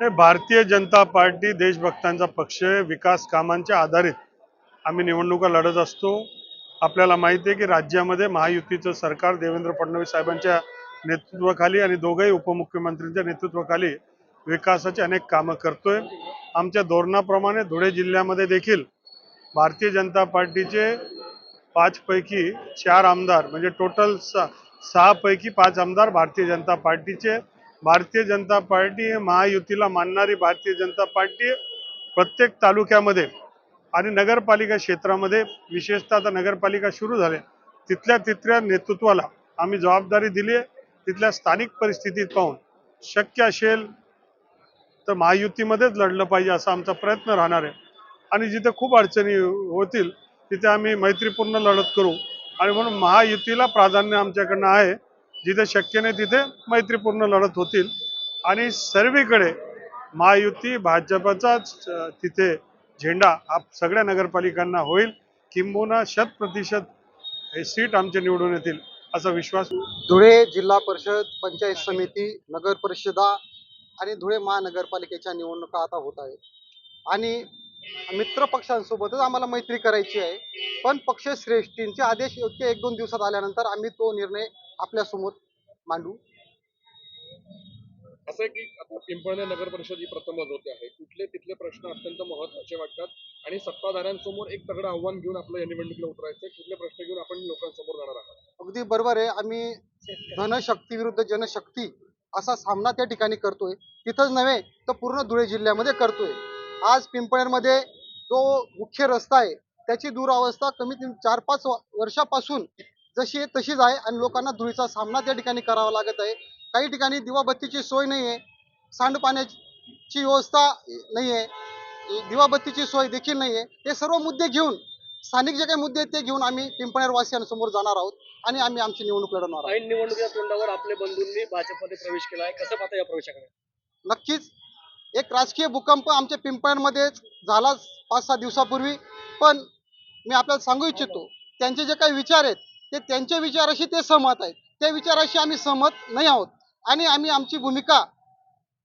नाही भारतीय जनता पार्टी देशभक्तांचा पक्ष विकास कामांच्या आधारित आम्ही निवडणुका लढत असतो. आपल्याला माहिती आहे की राज्यामध्ये महायुतीचं सरकार देवेंद्र फडणवीस साहेबांच्या नेतृत्वाखाली आणि दोघंही उपमुख्यमंत्र्यांच्या नेतृत्वाखाली विकासाची अनेक कामं करतोय. आमच्या धोरणाप्रमाणे धुळे जिल्ह्यामध्ये देखील भारतीय जनता पार्टीचे पाचपैकी चार आमदार म्हणजे टोटल सहा सहापैकी पाच आमदार भारतीय जनता पार्टीचे भारतीय जनता पार्टी महायुतीला मानणारी भारतीय जनता पार्टी प्रत्येक तालुक्यामध्ये आणि नगरपालिका क्षेत्रामध्ये विशेषतः आता नगरपालिका सुरू झाल्या. तिथल्या तिथल्या नेतृत्वाला आम्ही जबाबदारी दिली आहे. तिथल्या स्थानिक परिस्थितीत पाहून शक्य असेल तर महायुतीमध्येच लढलं पाहिजे असा आमचा प्रयत्न राहणार आहे. आणि जिथे खूप अडचणी होतील तिथे आम्ही मैत्रीपूर्ण लढत करू. आणि म्हणून महायुतीला प्राधान्य आमच्याकडनं आहे. जिथे शक्य नाही तिथे मैत्रीपूर्ण लढत होतील. आणि सर्वीकडे महायुती भाजपचाच तिथे झेंडा हा सगळ्या नगरपालिकांना होईल. किंबहुना शत प्रतिशत हे सीट आमचे निवडून येतील असा विश्वास. धुळे जिल्हा परिषद पंचायत समिती नगर परिषदा आणि धुळे महानगरपालिकेच्या निवडणुका आता होत आहेत. आणि मित्र पक्षांसोबतच आम्हाला मैत्री करायची आहे. पण पक्षश्रेष्ठींचे आदेश योग्य एक दोन दिवसात आल्यानंतर आम्ही तो निर्णय आपल्यासमोर मांडू. असं आहे की आता पिंपळणे नगर परिषद ही प्रथमच होते आहे. कुठले तिथले प्रश्न अत्यंत महत्त्वाचे वाटतात आणि सत्ताधाऱ्यांसमोर एक तगडं आव्हान घेऊन आपलं या निवडणुकीला उतरायचं कुठले प्रश्न घेऊन आपण लोकांसमोर जाणार आहात? अगदी बरोबर आहे. आम्ही धनशक्ती विरुद्ध जनशक्ती असा सामना त्या ठिकाणी करतोय. तिथंच नव्हे तर पूर्ण धुळे जिल्ह्यामध्ये करतोय. आज पिंपळनेरमध्ये जो मुख्य रस्ता आहे त्याची दुरावस्था कमीत कमी चार पाच वर्षापासून जशी आहे तशीच आहे आणि लोकांना धुळीचा सामना त्या ठिकाणी करावा लागत आहे. काही ठिकाणी दिवाबत्तीची सोय नाही आहे सांडपाण्याची व्यवस्था नाही आहे दिवाबत्तीची सोय देखील नाही आहे. हे सर्व मुद्दे घेऊन स्थानिक जे काही मुद्दे आहेत ते घेऊन आम्ही पिंपळनेर वासियांसमोर जाणार आहोत आणि आम्ही आमची निवडणूक लढवणार आहोत. निवडणुकीच्या तोंडावर आपले बंधूंनी भाजपमध्ये प्रवेश केला आहे. कसं पाहता या प्रवेशाकडे? नक्कीच एक राजकीय भूकंप आमच्या पिंपळमध्ये झाला पाच सहा दिवसापूर्वी. पण मी आपल्याला सांगू इच्छितो त्यांचे जे काही विचार आहेत ते त्यांच्या विचाराशी ते सहमत आहेत. त्या विचाराशी आम्ही सहमत नाही आहोत. आणि आम्ही आमची भूमिका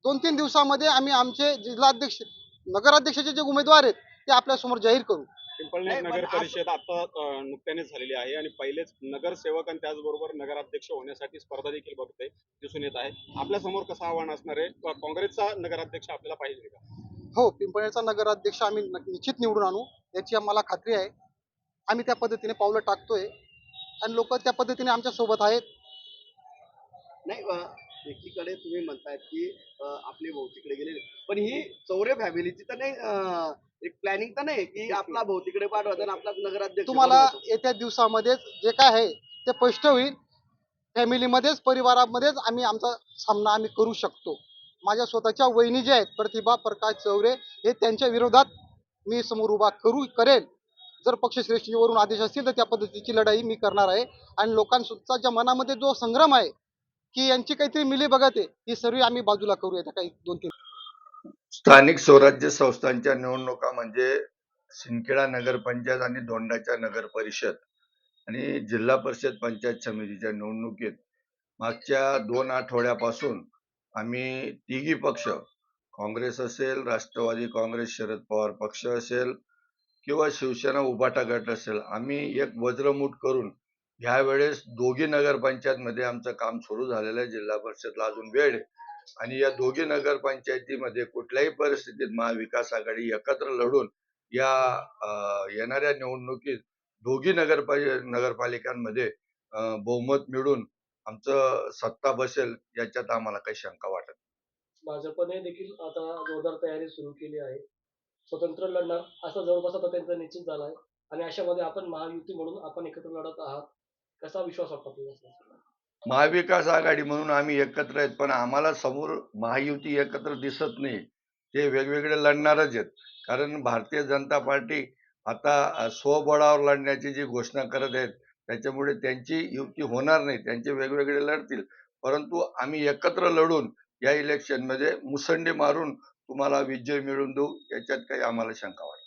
दोन तीन दिवसामध्ये आम्ही आमचे जिल्हाध्यक्ष नगराध्यक्षाचे जे उमेदवार आहेत ते आपल्यासमोर जाहीर करू. पिंपळनेर नगर परिषद आता अ, नुकत्यानेच झालेली आहे आणि पहिलेच नगरसेवक आणि त्याचबरोबर नगराध्यक्ष होण्यासाठी स्पर्धा देखील बघते दिसून येत आहे. आपल्यासमोर कसं आव्हान असणार आहे? काँग्रेसचा नगराध्यक्ष आपल्याला पाहिजे का? हो पिंपळनेरचा नगराध्यक्ष आम्ही निश्चित निवडून आणू याची आम्हाला खात्री आहे. आम्ही त्या पद्धतीने पावलं टाकतोय आणि लोक त्या पद्धतीने आमच्यासोबत आहेत. नाही एकीकडे तुम्ही म्हणतायत की आपले भाऊ तिकडे गेलेले. पण ही चौरे फॅमिलीची तर नाही एक प्लॅनिंग तर नाही की आपला भाऊ तिकडे पाठवायचा आणि आपला नगराध्यक्ष तुम्हाला बनवायचा. येत्या दिवसामध्येच जे काय आहे ते स्पष्ट होईल. फॅमिलीमध्येच परिवारामध्येच आम्ही आमचा सामना आम्ही करू शकतो. माझ्या स्वतःच्या वहिनी ज्या आहेत प्रतिभा प्रकाश चौरे हे त्यांच्या विरोधात मी समोर उभा करू करेल. जर पक्षश्रेष्ठीवरून आदेश असतील तर त्या पद्धतीची लढाई मी करणार आहे. आणि लोकांच्या ज्या मनामध्ये जो संग्राम आहे की यांची काहीतरी मिली बघत आहे ही सर्व आम्ही बाजूला करू येत्या काही दोन तीन स्थानिक स्वराज्य संस्थांच्या निवडणुका म्हणजे सिंदखेडा नगरपंचायत आणि धोंडाच्या नगर परिषद आणि जिल्हा परिषद पंचायत समितीच्या निवडणुकीत मागच्या दोन आठवड्यापासून आम्ही तिघी पक्ष काँग्रेस असेल राष्ट्रवादी काँग्रेस शरद पवार पक्ष असेल किंवा शिवसेना उभाटा गट असेल आम्ही एक वज्रमूठ करून ह्यावेळेस दोघी नगरपंचायतमध्ये आमचं काम सुरू झालेलं आहे. जिल्हा परिषदला अजून वेळ आहे. आणि या दोघी नगरपंचायतीमध्ये कुठल्याही परिस्थितीत महाविकास आघाडी एकत्र लढून या येणाऱ्या निवडणुकीत दोघी नगरपा नगरपालिकांमध्ये बहुमत मिळून आमचं सत्ता बसेल याच्यात आम्हाला काही शंका वाटत भाजपने देखील आता जोरदार तयारी सुरू केली आहे. स्वतंत्र लढणार असं जवळपास आता त्यांचा निश्चित झाला आहे. आणि अशामध्ये आपण महायुती म्हणून आपण एकत्र लढत आहात. कसा विश्वास वाटतो महाविकास आघाडी म्हणून आम्ही एकत्र आहेत पण आम्हाला समोर महायुती एकत्र दिसत नाही. ते वेगवेगळे लढणारच आहेत. कारण भारतीय जनता पार्टी आता स्वबळावर लढण्याची जी घोषणा करत आहेत त्याच्यामुळे त्यांची युती होणार नाही. त्यांचे वेगवेगळे लढतील. परंतु आम्ही एकत्र लढून या इलेक्शनमध्ये मुसंडी मारून तुम्हाला विजय मिळवून देऊ याच्यात काही आम्हाला शंका वाटत